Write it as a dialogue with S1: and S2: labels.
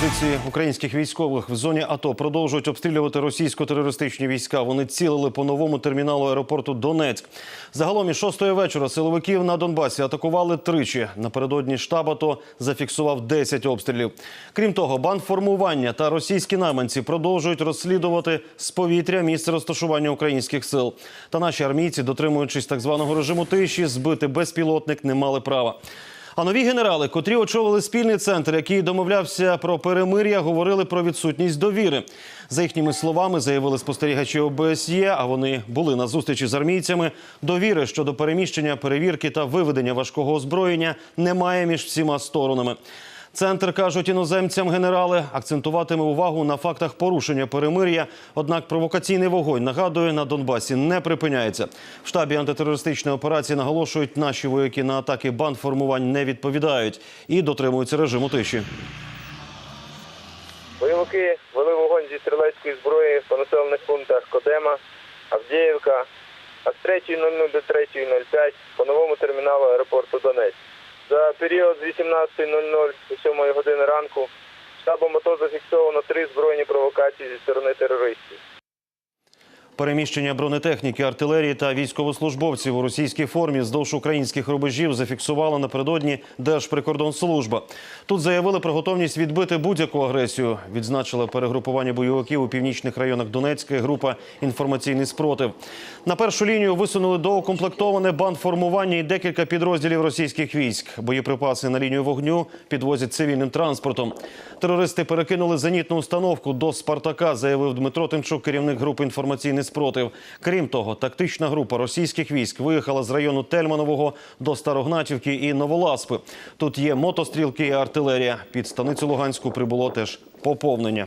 S1: Позиції українських військових в зоні АТО продовжують обстрілювати російсько-терористичні війська. Вони цілили по новому терміналу аеропорту Донецьк. Загалом із шостої вечора силовиків на Донбасі атакували тричі. Напередодні штаб АТО зафіксував 10 обстрілів. Крім того, бандформування та російські найманці продовжують розслідувати з повітря місце розташування українських сил. Та наші армійці, дотримуючись так званого режиму тиші, збити безпілотник не мали права. А нові генерали, котрі очолили спільний центр, який домовлявся про перемир'я, говорили про відсутність довіри. За їхніми словами, заявили спостерігачі ОБСЄ, а вони були на зустрічі з армійцями. Довіри щодо переміщення, перевірки та виведення важкого озброєння немає між всіма сторонами. Центр кажуть іноземцям генерали акцентуватиме увагу на фактах порушення перемир'я. Однак провокаційний вогонь нагадує на Донбасі не припиняється. В штабі антитерористичної операції наголошують, наші вояки на атаки бандформувань не відповідають і дотримуються режиму тиші.
S2: Бойовики вели вогонь зі стрілецької зброї по населених пунктах Кодема, Авдіївка, а з 3.00 до 3.05 по новому терміналу аеропорту Донець. За період з 18.00 до 7 години ранку штабом АТО зафіксовано три збройні провокації зі сторони терористів.
S1: Переміщення бронетехніки, артилерії та військовослужбовців у російській формі здовж українських рубежів зафіксувала напередодні Держприкордонслужба. Тут заявили про готовність відбити будь-яку агресію. Відзначила перегрупування бойовиків у північних районах Донецька група інформаційний спротив. На першу лінію висунули доукомплектоване бандформування і декілька підрозділів російських військ. Боєприпаси на лінію вогню підвозять цивільним транспортом. Терористи перекинули зенітну установку до Спартака, заявив Дмитро Тимчук, керівник групи інформаційний спротив. Крім того, тактична група російських військ виїхала з району Тельманового до Старогнатівки і Новоласпи. Тут є мотострілки і артилерія. Під станицю Луганську прибуло теж поповнення.